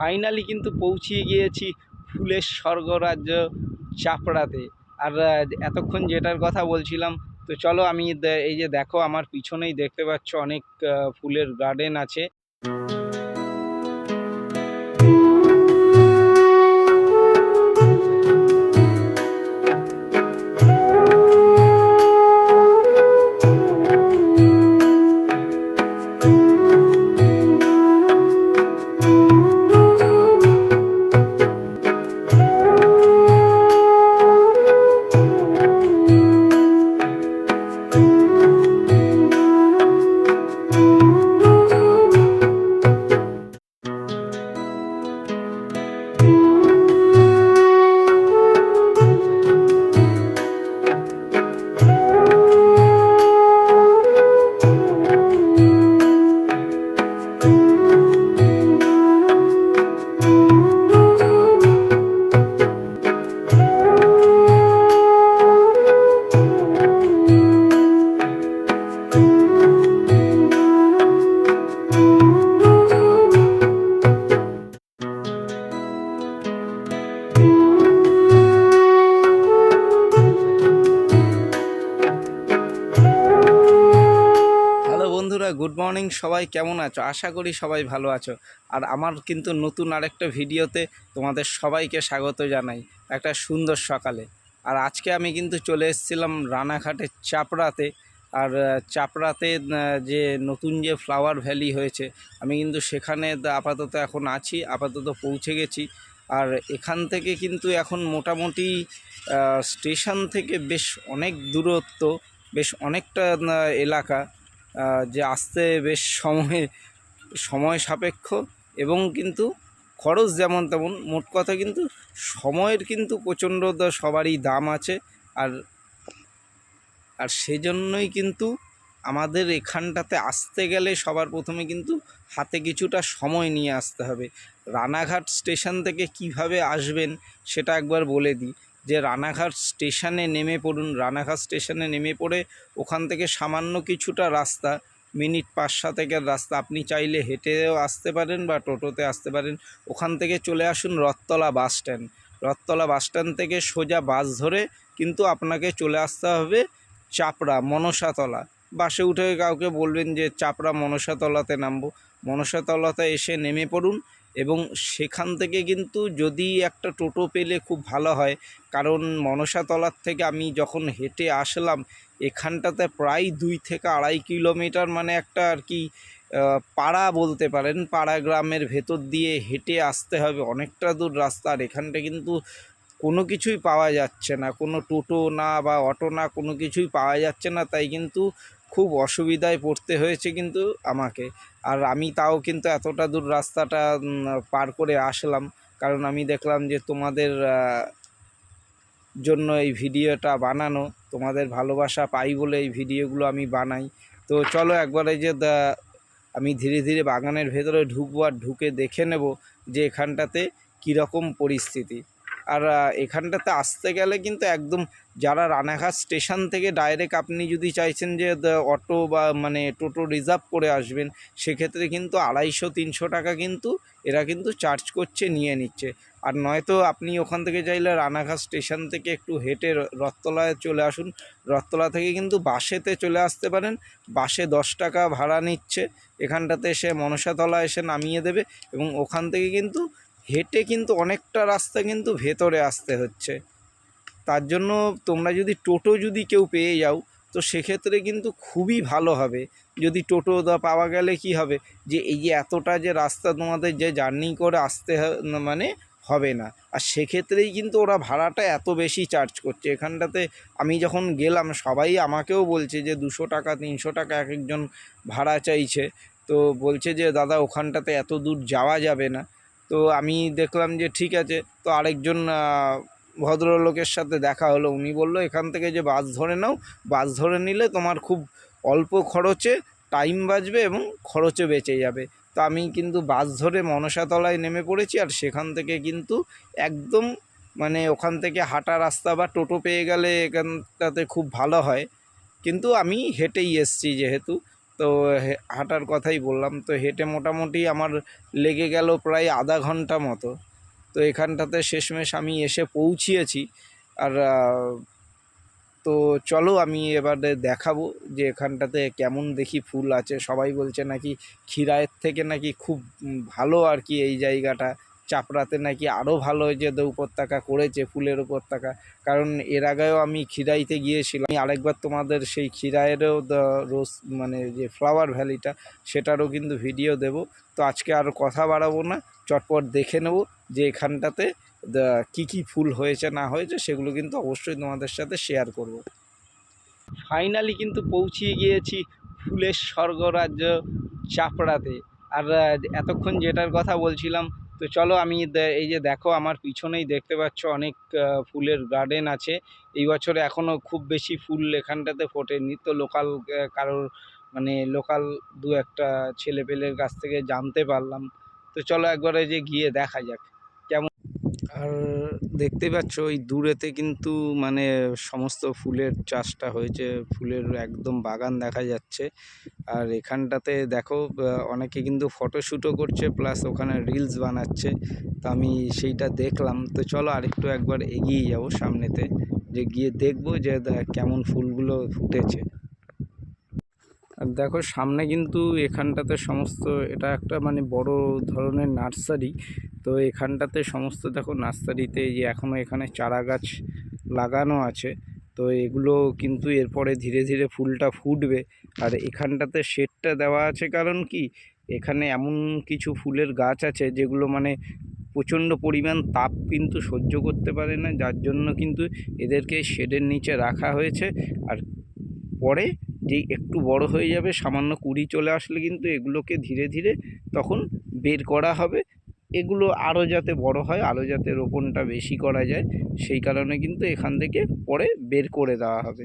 Finally কিন্তু পৌঁছিয়ে গিয়েছি ফুলের স্বর্গরাজ্য চাপড়াতে। আর এতক্ষণ যেটার কথা বলছিলাম, তো চলো আমি এই যে দেখো, আমার পিছনেই দেখতে পাচ্ছ অনেক ফুলের গার্ডেন আছে। সবাই কেমন আছো? আশা করি সবাই ভালো আছো। আর আমার কিন্তু নতুন আরেকটা ভিডিওতে তোমাদের সবাইকে স্বাগত জানাই। একটা সুন্দর সকালে। আর আজকে আমি কিন্তু চলে এসেছিলাম রানাঘাটের চাপড়াতে। আর চাপড়াতে যে নতুন যে ফ্লাওয়ার ভ্যালি হয়েছে, আমি কিন্তু সেখানে আপাতত এখন আছি, আপাতত পৌঁছে গেছি। আর এখান থেকে কিন্তু এখন মোটামুটি স্টেশন থেকে বেশ অনেক দূরত্ব, বেশ অনেকটা এলাকা। যে আসতে বেশ সময় সময় সাপেক্ষ এবং কিন্তু খরচ যেমন তেমন, মোট কথা কিন্তু সময়ের কিন্তু প্রচণ্ড সবারই দাম আছে আর আর সেজন্যই কিন্তু আমাদের এখানটাতে আসতে গেলে সবার প্রথমে কিন্তু হাতে কিছুটা সময় নিয়ে আসতে হবে। রানাঘাট স্টেশন থেকে কীভাবে আসবেন সেটা একবার বলে দিই। যে রানাঘাট স্টেশনে নেমে পড়ুন, রানাঘাট স্টেশনে নেমে পড়ে ওখান থেকে সামান্য কিছুটা রাস্তা, মিনিট পাঁচ সাতেকের রাস্তা। আপনি চাইলে হেঁটেও আসতে পারেন বা টোটোতে আসতে পারেন। ওখান থেকে চলে আসুন Rathtala bus stand. Rathtala bus stand থেকে সোজা বাস ধরে কিন্তু আপনাকে চলে আসতে হবে চাপড়া, মনসাতলা। বাসে উঠে কাউকে বলবেন যে, চাপড়া মনসাতলাতে নামবো। মনসাতলাতে এসে নেমে পড়ুন। এবং সেখান থেকে কিন্তু যদি একটা টোটো পেলে খুব ভালো হয়। কারণ মনসাতলার থেকে আমি যখন হেঁটে আসলাম, এখানটাতে প্রায় দুই থেকে আড়াই কিলোমিটার মানে একটা আর কি পাড়া বলতে পারেন, পাড়া গ্রামের ভেতর দিয়ে হেঁটে আসতে হবে। অনেকটা দূর রাস্তা, আর এখানটা কিন্তু কোনো কিছুই পাওয়া যাচ্ছে না। কোনো টোটো না বা অটো না কোনো কিছুই পাওয়া যাচ্ছে না। তাই কিন্তু খুব অসুবিধায় পড়তে হয়েছে কিন্তু আমাকে। আর আমি তাও কিন্তু এতটা দূর রাস্তাটা পার করে আসলাম। কারণ আমি দেখলাম যে তোমাদের জন্য এই ভিডিওটা বানানো, তোমাদের ভালোবাসা পাই বলে এই ভিডিওগুলো আমি বানাই। তো চলো একবারে যে আমি ধীরে ধীরে বাগানের ভেতরে ঢুকবো আর ঢুকে দেখে নেব যে এখানটাতে কীরকম পরিস্থিতি। আর এখানটাতে আসতে গেলে কিন্তু একদম যারা রানাঘাট স্টেশন থেকে ডাইরেক্ট আপনি যদি চাইছেন যে অটো বা মানে টোটো রিজার্ভ করে আসবেন, সেক্ষেত্রে কিন্তু আড়াইশো, তিনশো টাকা কিন্তু এরা কিন্তু চার্জ করছে, নিয়ে নিচ্ছে। আর নয়তো আপনি ওখান থেকে চাইলে রানাঘাট স্টেশন থেকে একটু হেঁটে রথতলায় চলে আসুন। রথতলা থেকে কিন্তু বাসেতে চলে আসতে পারেন। বাসে দশ টাকা ভাড়া নিচ্ছে। এখানটাতে এসে মনসাতলা এসে নামিয়ে দেবে এবং ওখান থেকে কিন্তু হেঁটে কিন্তু অনেকটা রাস্তা কিন্তু ভেতরে আসতে হচ্ছে। তার জন্য তোমরা যদি টোটো যদি কেউ পেয়ে যাও, তো সেক্ষেত্রে কিন্তু খুবই ভালো হবে। যদি টোটো পাওয়া গেলে কি হবে? যে এই যে এতটা যে রাস্তা তোমাদের যে জার্নি করে আসতে মানে হবে না। আর সেক্ষেত্রেই কিন্তু ওরা ভাড়াটা এত বেশি চার্জ করছে। এখানটাতে আমি যখন গেলাম, সবাই আমাকেও বলছে যে দুশো টাকা, তিনশো টাকা এক একজন ভাড়া চাইছে। তো বলছে যে, দাদা, ওখানটাতে এত দূর যাওয়া যাবে না। তো আমি দেখলাম যে ঠিক আছে, তো আরেকজন ভদ্রলোকের সাথে দেখা হলো। উনি বলল, এখান থেকে যে বাস ধরে নাও, বাস ধরে নিলে তোমার খুব অল্প খরচে টাইম বাঁচবে এবং খরচে বেঁচে যাবে। তো আমি কিন্তু বাস ধরে মনসাতলায় নেমে পড়েছি আর সেখান থেকে কিন্তু একদম মানে ওখান থেকে হাঁটা রাস্তা বা টোটো পেয়ে গেলে এখানটাতে খুব ভালো হয়। কিন্তু আমি হেঁটেই এসছি যেহেতু। তো হাঁটার কথাই বললাম। তো হেঁটে মোটামুটি আমার লেগে গেল প্রায় আধা ঘণ্টা মতো। তো এখানটাতে শেষমেশ আমি এসে পৌঁছিয়েছি। আর তো চলো আমি এবারে দেখাবো যে এখানটাতে কেমন দেখি ফুল আছে। সবাই বলছে নাকি ক্ষীরায়ের থেকে নাকি খুব ভালো আর কি এই জায়গাটা। চাপড়াতে নাকি আরও ভালো দৌ উপত্যকা করেছে, ফুলের উপত্যকা। কারণ এর আগেও আমি খিরাইতে গিয়েছিলাম। আমি আরেকবার তোমাদের সেই খিরাইয়েরও রোজ মানে যে ফ্লাওয়ার ভ্যালিটা সেটারও কিন্তু ভিডিও দেব। তো আজকে আর কথা বাড়াবো না, চটপট দেখে নেব যে এখানটাতে কি কি ফুল হয়েছে, না হয়েছে, সেগুলো কিন্তু অবশ্যই তোমাদের সাথে শেয়ার করব। ফাইনালি কিন্তু পৌঁছিয়ে গিয়েছি ফুলের স্বর্গরাজ্য চাপড়াতে। আর, এতক্ষণ যেটার কথা বলছিলাম তো চলো আমি এই যে দেখো আমার পিছনেই দেখতে পাচ্ছ অনেক ফুলের গার্ডেন আছে। এই বছরে এখনও খুব বেশি ফুল এখানটাতে ফোটেনি। তো লোকাল কারোর মানে লোকাল দু একটা ছেলেপেলের কাছ থেকে জানতে পারলাম। তো চলো একবারে যে গিয়ে দেখা যাক। আর দেখতে পাচ্ছ ওই দূরেতে কিন্তু মানে সমস্ত ফুলের চাষটা হয়েছে। ফুলের একদম বাগান দেখা যাচ্ছে। আর এখানটাতে দেখো অনেকে কিন্তু ফটোশ্যুটও করছে প্লাস ওখানে রিলস বানাচ্ছে। তো আমি সেইটা দেখলাম। তো চলো আরেকটু একবার এগিয়ে যাব সামনেতে, যে গিয়ে দেখব যে কেমন ফুলগুলো ফুটেছে। আর দেখো সামনে কিন্তু এখানটাতে সমস্ত, এটা একটা মানে বড় ধরনের নার্সারি। তো এখানটাতে সমস্ত দেখো নার্সারিতে যে এখনও এখানে চারা গাছ লাগানো আছে। তো এগুলো কিন্তু এরপরে ধীরে ধীরে ফুলটা ফুটবে। আর এখানটাতে শেডটা দেওয়া আছে কারণ কি? এখানে এমন কিছু ফুলের গাছ আছে যেগুলো মানে প্রচণ্ড পরিমাণ তাপ কিন্তু সহ্য করতে পারে না। যার জন্য কিন্তু এদেরকে শেডের নিচে রাখা হয়েছে। আর পরে যে একটু বড় হয়ে যাবে, সামান্য কুড়ি চলে আসলে কিন্তু এগুলোকে ধীরে ধীরে তখন বের করা হবে। এগুলো আরও যাতে বড় হয় আরও যাতে রোপণটা বেশি করা যায়, সেই কারণে কিন্তু এখান থেকে পরে বের করে দেওয়া হবে।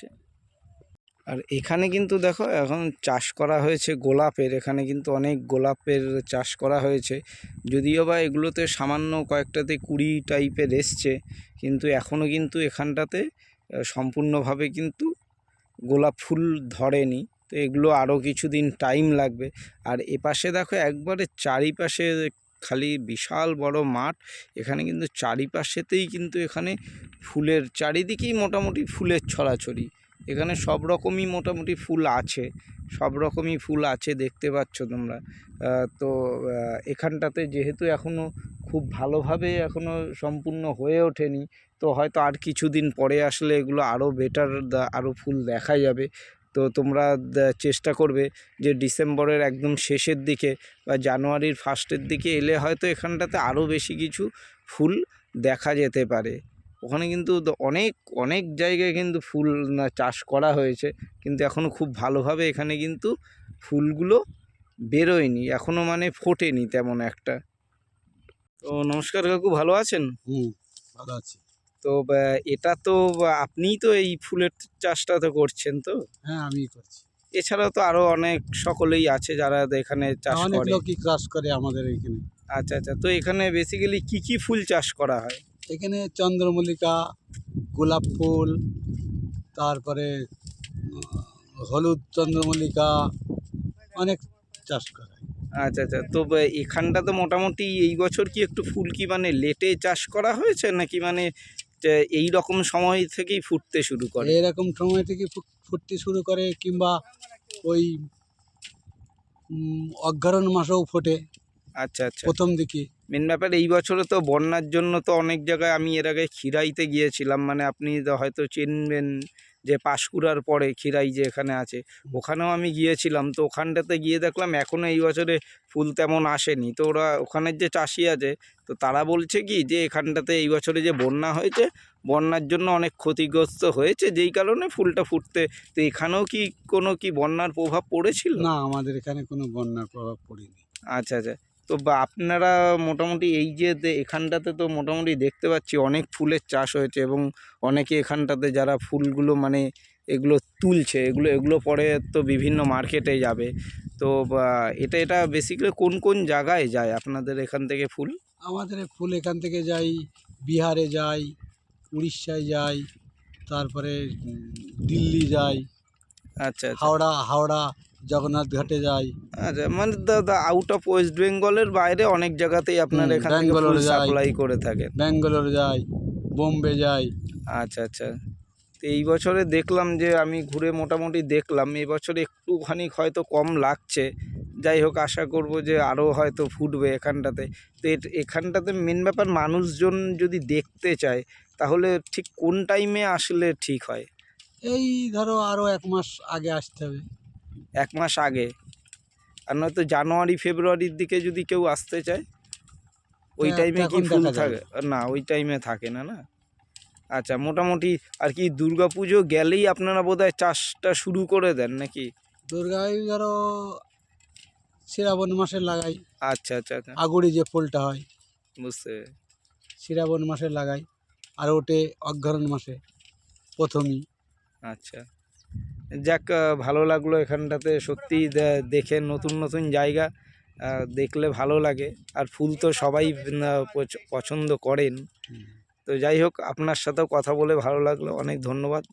যাচ্ছে আর এখানে কিন্তু দেখো, এখন চাষ করা হয়েছে গোলাপের, এখানে কিন্তু অনেক গোলাপের চাষ করা হয়েছে। যদিও বা এগুলোতে সামান্য কয়েকটাতে কুড়ি টাইপের এসছে, কিন্তু এখনও কিন্তু এখানটাতে সম্পূর্ণভাবে কিন্তু গোলাপ ফুল ধরেনি। তো এগুলো আরও কিছুদিন টাইম লাগবে। আর এপাশে দেখো, একবারে চারিপাশে খালি বিশাল বড় মাঠ। এখানে কিন্তু চারিপাশেতেই কিন্তু এখানে ফুলের, চারিদিকেই মোটামুটি ফুলের ছড়াছড়ি। এখানে সব রকমই মোটামুটি ফুল আছে। সব রকমই ফুল আছে, দেখতে পাচ্ছ তোমরা। তো এখানটাতে যেহেতু এখনও খুব ভালোভাবে এখনও সম্পূর্ণ হয়ে ওঠেনি, তো হয়তো আর কিছুদিন পরে আসলে এগুলো আরও বেটার আরও ফুল দেখা যাবে। তো তোমরা চেষ্টা করবে যে ডিসেম্বরের একদম শেষের দিকে বা জানুয়ারির ফার্স্টের দিকে এলে হয়তো এখানটাতে আরও বেশি কিছু ফুল দেখা যেতে পারে। ওখানে কিন্তু অনেক অনেক জায়গায় কিন্তু ফুল চাষ করা হয়েছে। কিন্তু এখনও খুব ভালোভাবে এখানে কিন্তু ফুলগুলো বেরোয়নি। এখনও মানে ফোটেনি তেমন একটা। তো নমস্কার কাকু, ভালো আছেন? হুম, ভালো আছি। তো এটা তো আপনিই তো এই ফুলের চাষটা তো করছেন তো? হ্যাঁ আমি করছি। এছাড়াও তো আরও অনেক সকলেই আছে যারা এখানে চাষ অনেক করে। লোকই চাষ করে আমাদের এখানে। আচ্ছা আচ্ছা তো এখানে বেসিক্যালি কি কি ফুল চাষ করা হয়? এখানে চন্দ্রমল্লিকা গোলাপ ফুল তারপরে হলুদ চন্দ্রমল্লিকা অনেক চাষ করে আচ্ছা আচ্ছা তো এখানটা তো মোটামুটি এই বছর কি একটু ফুল কি মানে লেটে চাষ করা হয়েছে? নাকি মানে এই রকম সময় থেকেই ফুটতে শুরু করে। এরকম সময় থেকে ফুটতে শুরু করে কিংবা ওই উম, মাসেও ফোটে। আচ্ছা আচ্ছা। প্রথম দিকে। মেন ব্যাপার এই বছরে তো বন্যার জন্য তো অনেক জায়গায় আমি এর আগে খিরাইতে গিয়েছিলাম। মানে আপনি হয়তো চিনবেন যে পাঁশকুড়ার পরে খিরাই যে এখানে আছে ওখানেও আমি গিয়েছিলাম। তো ওখানটাতে গিয়ে দেখলাম এখনও এই বছরে ফুল তেমন আসেনি। তো ওরা ওখানের যে চাষি আছে তো তারা বলছে কি যে এখানটাতে এই বছরে যে বন্যা হয়েছে বন্যার জন্য অনেক ক্ষতিগ্রস্ত হয়েছে। যেই কারণে ফুলটা ফুটতে তো এখানেও কি কোনো কি বন্যার প্রভাব পড়েছিল? না আমাদের এখানে কোনো বন্যার প্রভাব পড়েনি। আচ্ছা আচ্ছা। তো বা আপনারা মোটামুটি এই যে এখানটাতে তো মোটামুটি দেখতে পাচ্ছি অনেক ফুলের চাষ হয়েছে এবং অনেকে এখানটাতে যারা ফুলগুলো মানে এগুলো তুলছে এগুলো এগুলো পরে তো বিভিন্ন মার্কেটে যাবে। তো বা এটা এটা বেসিক্যালি কোন কোন জায়গায় যায় আপনাদের এখান থেকে ফুল? আমাদের ফুল এখান থেকে যাই বিহারে যাই উড়িষ্যায় যাই তারপরে দিল্লি যাই আচ্ছা আচ্ছা। হাওড়া হাওড়া জগন্নাথ ঘাটে যাই। আচ্ছা মানে দ্য আউট অফ ওয়েস্ট বেঙ্গলের বাইরে অনেক জায়গাতেই আপনার এখান থেকে ফুল সাপ্লাই করে থাকেন। ব্যাঙ্গালোর যাই বোম্বে যাই। আচ্ছা আচ্ছা। তো এই বছরে দেখলাম যে আমি ঘুরে মোটামুটি দেখলাম এই বছরে একটুখানি হয়তো কম লাগছে। যাই হোক আশা করব যে আরও হয়তো ফুটবে এখানটাতে। তো এখানটাতে মেন ব্যাপার মানুষজন যদি দেখতে চায় তাহলে ঠিক কোন টাইমে আসলে ঠিক হয়? এই ধরো আরও এক মাস আগে আসতে হবে। এক মাস আগে। আর নয়তো জানুয়ারি ফেব্রুয়ারির দিকে যদি কেউ আসতে চায় ওই টাইমে কি ফুল থাকে? না ওই টাইমে থাকে না না? আচ্ছা মোটামুটি আর কি দুর্গা পুজো গেলেই আপনারা বোধহয় চাষটা শুরু করে দেন নাকি? দুর্গায় ধরো শ্রাবণ মাসে লাগাই। আচ্ছা আচ্ছা আচ্ছা। আগুড়ি যে ফুলটা হয়। বুঝতে শ্রাবণ মাসে লাগাই আর ওটে অজ্ঞারণ মাসে প্রথমই। আচ্ছা। যাক ভালো লাগল এখানটাতে সত্যি দেখে নতুন নতুন জায়গা দেখলে ভালো লাগে। আর ফুল তো সবাই পছন্দ করেন। তো যাই হোক আপনার সাথেও কথা বলে ভালো লাগল। অনেক ধন্যবাদ।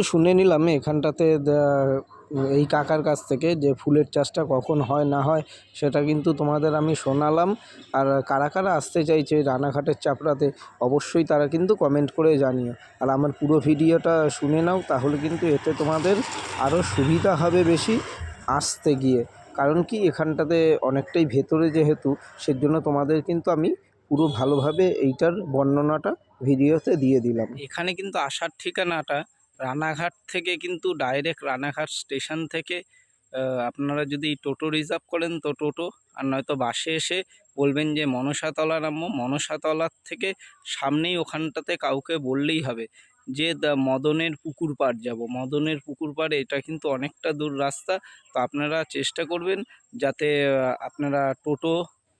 কিন্তু শুনে নিলাম এখানটাতে এই কাকার কাছ থেকে যে ফুলের চাষটা কখন হয়, না হয়, সেটা কিন্তু তোমাদের আমি শোনালাম। আর কারা কারা আসতে চাইছে রানাঘাটের চাপড়াতে, অবশ্যই তারা কিন্তু কমেন্ট করে জানিও। আর আমার পুরো ভিডিওটা শুনে নাও, তাহলে কিন্তু এতে তোমাদের আরও সুবিধা হবে বেশি আসতে গিয়ে। কারণ কি, এখানটাতে অনেকটাই ভেতরে যেহেতু, সেজন্য তোমাদের কিন্তু আমি পুরো ভালোভাবে এইটার বর্ণনাটা ভিডিওতে দিয়ে দিলাম। এখানে কিন্তু আসার ঠিকানাটা রানাঘাট থেকে কিন্তু ডাইরেক্ট রানাঘাট স্টেশন থেকে আপনারা যদি টোটো রিজার্ভ করেন তো টোটো, আর নয়তো বাসে এসে বলবেন যে মনসাতলা নামবো, মনসাতলার থেকে সামনেই ওখানটাতে কাউকে বললেই হবে যে মদনের পুকুর পাড় যাব। মদনের পুকুর পাড়ে এটা কিন্তু অনেকটা দূর রাস্তা, তো আপনারা চেষ্টা করবেন যাতে আপনারা টোটো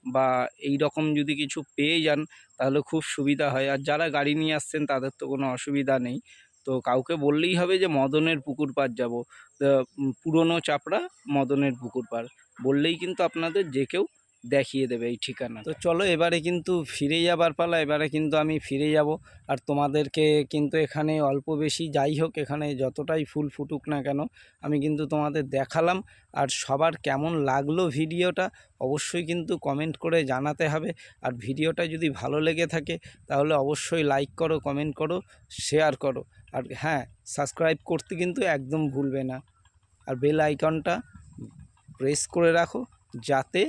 বা এই রকম যদি কিছু পেয়ে যান তাহলে খুব সুবিধা হয়। আর যারা গাড়ি নিয়ে আসছেন তাদের তো কোনো অসুবিধা নেই। তো কাউকে বললেই হবে যে, মদনের পুকুর পাড় যাব পুরনো চাপড়া মদনের পুকুর পাড় বললেই কিন্তু আপনাদের যে কেউ দেখিয়ে দেবে এই ঠিকানা তো চলো, এবারে কিন্তু ফিরে যাবার পালা, এবারে কিন্তু আমি ফিরে যাব। আর তোমাদেরকে কিন্তু এখানে অল্প বেশি যাই হোক, এখানে যতটাই ফুল ফুটুক না কেন, আমি কিন্তু তোমাদের দেখালাম। আর সবার কেমন লাগল ভিডিওটা, অবশ্যই কিন্তু কমেন্ট করে জানাতে হবে। আর ভিডিওটা যদি ভালো লেগে থাকে, তাহলে অবশ্যই লাইক করো, কমেন্ট করো, শেয়ার করো। আর হ্যাঁ সাবস্ক্রাইব করতে কিন্তু একদম ভুলবে না। আর বেল আইকনটা প্রেস করে রাখো, যাতে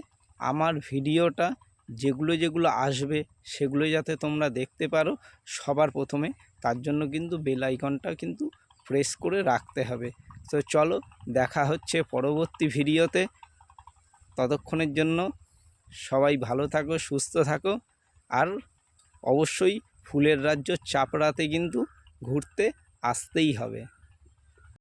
আমার ভিডিওটা যেগুলো যেগুলো আসবে সেগুলো যাতে তোমরা দেখতে পারো, সবার প্রথমে। তার জন্য কিন্তু বেল আইকনটা কিন্তু প্রেস করে রাখতে হবে। তো চলো, দেখা হচ্ছে পরবর্তী ভিডিওতে। ততক্ষণের জন্য সবাই ভালো থাকো, সুস্থ থাকো। আর অবশ্যই ফুলের রাজ্য চাপড়াতে কিন্তু ঘুরতে আসতেই হবে।